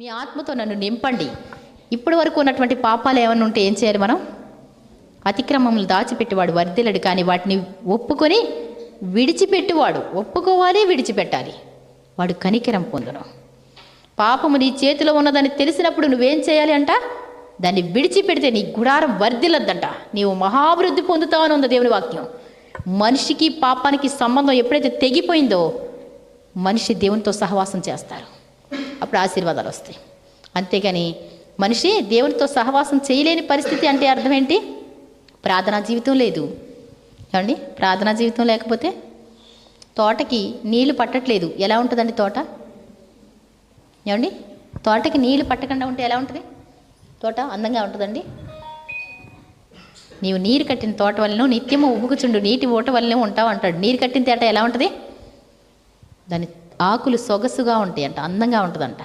మీ ఆత్మతో నన్ను నింపండి. ఇప్పటి వరకు ఉన్నటువంటి పాపాలు ఏమైనా ఉంటే ఏం చేయాలి మనం? అతిక్రమములు దాచిపెట్టేవాడు వర్ధిలడు కానీ వాటిని ఒప్పుకొని విడిచిపెట్టువాడు ఒప్పుకోవాలి విడిచిపెట్టాలి. వాడు కనికరం పొందును. పాపము నీ చేతిలో ఉన్నదని తెలిసినప్పుడు నువ్వేం చేయాలి అంట? దాన్ని విడిచిపెడితే నీ గుడారం వర్ధిల్లద్దంట నీవు మహాభివృద్ధి పొందుతావని ఉంది దేవుని వాక్యం. మనిషికి పాపానికి సంబంధం ఎప్పుడైతే తెగిపోయిందో మనిషి దేవునితో సహవాసం చేస్తారు. అప్పుడు ఆశీర్వాదాలు వస్తాయి. అంతేగాని మనిషి దేవునితో సహవాసం చేయలేని పరిస్థితి అంటే అర్థం ఏంటి? ప్రార్థనా జీవితం లేదు. ఏమండి? ప్రార్థనా జీవితం లేకపోతే తోటకి నీళ్ళు పట్టట్లేదు. ఎలా ఉంటుందండి తోట? ఏమండి? తోటకి నీళ్ళు పట్టకుండా ఉంటే ఎలా ఉంటుంది? తోట అందంగా ఉంటుందండి. నీవు నీరు కట్టిన తోట వలన నిత్యము ఉబ్బుకుచుండు నీటి ఊట వల్లనే ఉంటావు అంటాడు. నీరు కట్టిన తేట ఎలా ఉంటుంది? దాని ఆకులు సొగసుగా ఉంటాయి అంట అందంగా ఉంటుందంట.